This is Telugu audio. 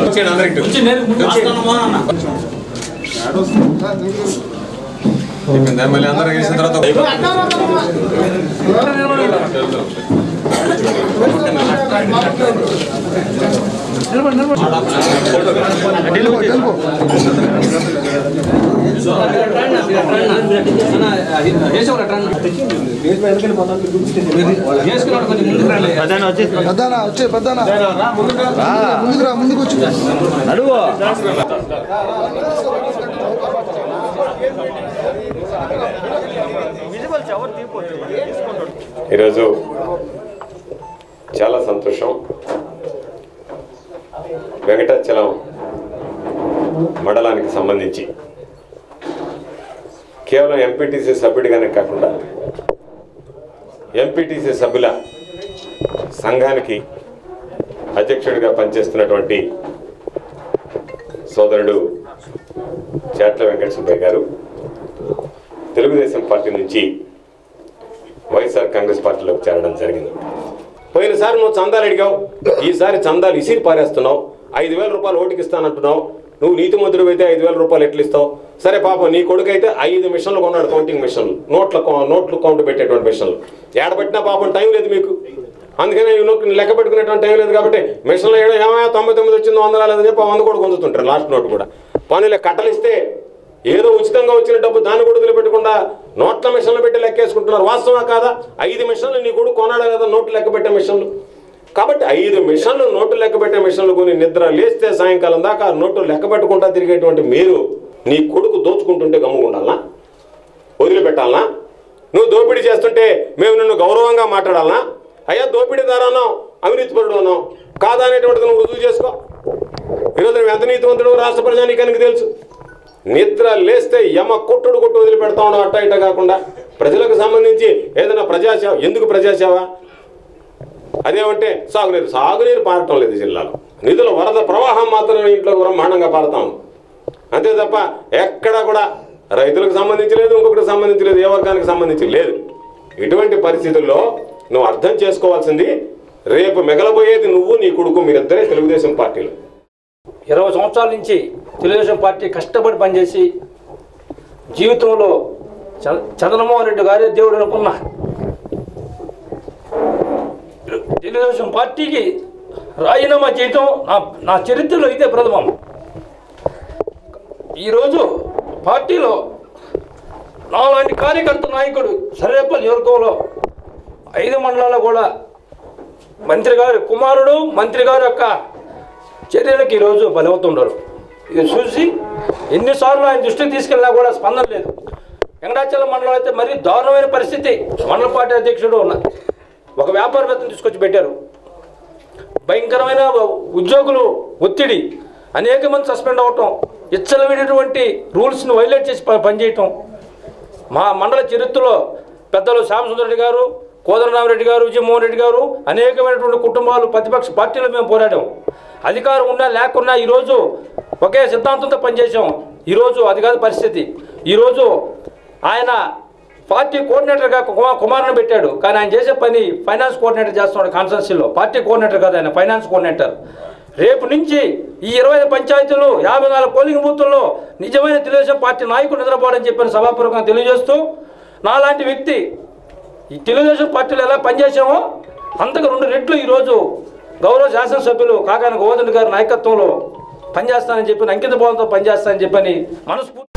వచ్చేయండి అందరికి అయిపోయిందా? మళ్ళీ అందరూ గెలిచిన తర్వాత పెద్దనా వచ్చే పెద్దనా ముందుకు రా ముందుకు వచ్చి ఈరోజు చాలా సంతోషం. వెంకటాచలం మండలానికి సంబంధించి కేవలం ఎంపీటీసీ సభ్యుడిగానే కాకుండా ఎంపీటీసీ సభ్యుల సంఘానికి అధ్యక్షుడిగా పనిచేస్తున్నటువంటి సోదరుడు చేట్ల వెంకట సుబ్బయ్య గారు తెలుగుదేశం పార్టీ నుంచి వైఎస్ఆర్ కాంగ్రెస్ పార్టీలోకి చేరడం జరిగింది. పోయినసారి నువ్వు చందాలు అడిగావు ఈసారి చందాలు ఇసిరి పారేస్తున్నావు ఐదు వేల రూపాయలు ఓటుకిస్తానంటున్నావు నువ్వు నీతి మంత్రుడు అయితే ఐదు వేల రూపాయలు ఎట్లు ఇస్తావు? సరే పాపం నీ కొడుకు అయితే ఐదు మిషన్లు కొన్నాడు కౌంటింగ్ మిషన్లు. నోట్ల నోట్లు కౌంట్ పెట్టేటువంటి మిషన్లు. ఏడబెట్టినా పాపం టైం లేదు మీకు. అందుకనే ఈ లెక్క పెట్టుకునేటువంటి టైం లేదు కాబట్టి మిషన్లు ఏడో తొంభై తొమ్మిది వచ్చింది వంద రాలేదని చెప్పి వంద కూడా పొందుతుంటారు లాస్ట్ నోట్ కూడా. పనులే కట్టలిస్తే ఏదో ఉచితంగా వచ్చిన డబ్బు దాన్ని కూడా వదిలిపెట్టకుండా నోట్ల మిషన్లు పెట్టి లెక్కేసుకుంటున్నారు. వాస్తవా కాదా? ఐదు మిషన్లు నీ కొడుకు కొనాడా కదా నోట్లు లెక్క పెట్టే మిషన్లు. కాబట్టి ఐదు మిషన్లు నోట్లు లెక్క పెట్టే మిషన్లు కొని నిద్ర లేస్తే సాయంకాలం దాకా నోట్లు లెక్క పెట్టుకుంటా తిరిగేటువంటి మీరు నీ కొడుకు దోచుకుంటుంటే గమ్ముకుండాలనా వదిలిపెట్టాలనా? నువ్వు దోపిడీ చేస్తుంటే మేము నిన్ను గౌరవంగా మాట్లాడాలనా? అయ్యా దోపిడీదారు అన్నావు అవినీతిపరుడు అన్నావు కాదా నువ్వు రుజువు చేసుకో. ఈరోజు నువ్వు ఎంత నీతివంతుడు రాష్ట్ర ప్రజానీకానికి తెలుసు. నిద్ర లేస్తే యమ కొట్టుడు కొట్టు వదిలిపెడతా ఉన్నావు అట్ట ఇట కాకుండా. ప్రజలకు సంబంధించి ఏదైనా ప్రజాసేవ ఎందుకు ప్రజాసేవ? అదేమంటే సాగునీరు సాగునీరు పారటం లేదు జిల్లాలో. నిధుల వరద ప్రవాహం మాత్రమే ఇంట్లో బ్రహ్మాండంగా పారతాం అంతే తప్ప ఎక్కడ కూడా రైతులకు సంబంధించి లేదు ఇంకొకటికి సంబంధించి లేదు ఏ వర్గానికి సంబంధించి లేదు. ఇటువంటి పరిస్థితుల్లో నువ్వు అర్థం చేసుకోవాల్సింది రేపు మిగలబోయేది నువ్వు నీ కొడుకు మీరిద్దరే తెలుగుదేశం పార్టీలు. ఇరవై సంవత్సరాల నుంచి తెలుగుదేశం పార్టీ కష్టపడి పనిచేసి జీవితంలో చ- చంద్రమోహన్ రెడ్డి గారే దేవుడు అనుకున్నా. తెలుగుదేశం పార్టీకి రాజీనామా చేయటం నా నా చరిత్రలో ఇదే ప్రథమం. ఈరోజు పార్టీలో నాలాంటి కార్యకర్త నాయకుడు సర్వేపల్లి నియోజకవర్గంలో ఐదు మండలాల్లో కూడా మంత్రి గారి కుమారుడు మంత్రి గారి యొక్క చర్యలకు ఈరోజు బలవుతుండరు ఇది చూసి ఎన్నిసార్లు ఆయన దృష్టికి తీసుకెళ్ళినా కూడా స్పందన లేదు. వెంకటాచలం మండలం అయితే మరీ దారుణమైన పరిస్థితి. మండల పార్టీ అధ్యక్షుడు ఉన్నారు ఒక వ్యాపారవేత్తను తీసుకొచ్చి పెట్టారు. భయంకరమైన ఉద్యోగులు ఒత్తిడి. అనేక మంది సస్పెండ్ అవటం ఇచ్చలవిడినటువంటి రూల్స్ను వైలేట్ చేసి ప- పనిచేయటం. మా మండల చరిత్రలో పెద్దలు శ్యామసుందరెడ్డి గారు కోదరరామరెడ్డి గారు విజయమోహన్ రెడ్డి గారు అనేకమైనటువంటి కుటుంబాలు ప్రతిపక్ష పార్టీలు మేము పోరాడాం. అధికారం ఉన్నా లేకున్నా ఈరోజు ఒకే సిద్ధాంతంతో పనిచేసాం ఈరోజు అది కాదు పరిస్థితి. ఈరోజు ఆయన పార్టీ కోఆర్డినేటర్గా కుమార్ కుమార్ని పెట్టాడు. కానీ ఆయన చేసే పని ఫైనాన్స్ కోఆర్డినేటర్ చేస్తున్నాడు కాన్స్టెన్సీలో పార్టీ కోఆర్డినేటర్ కాదు ఆయన ఫైనాన్స్ కోఆర్డినేటర్. రేపు నుంచి ఈ ఇరవై ఐదు పంచాయతీలు యాభై నాలుగు పోలింగ్ బూతుల్లో నిజమైన తెలుగుదేశం పార్టీ నాయకుడు నిద్రపోవడని చెప్పిన సభాపూర్వకంగా తెలియజేస్తూ నాలాంటి వ్యక్తి ఈ తెలుగుదేశం పార్టీలో ఎలా పనిచేసామో అంతకు రెండు రెట్లు ఈరోజు గౌరవ శాసనసభ్యులు కాకాని గోవర్ధన్ గారి నాయకత్వంలో పనిచేస్తానని చెప్పి అంకిత భావంతో పనిచేస్తానని చెప్పని మనస్ఫూర్తి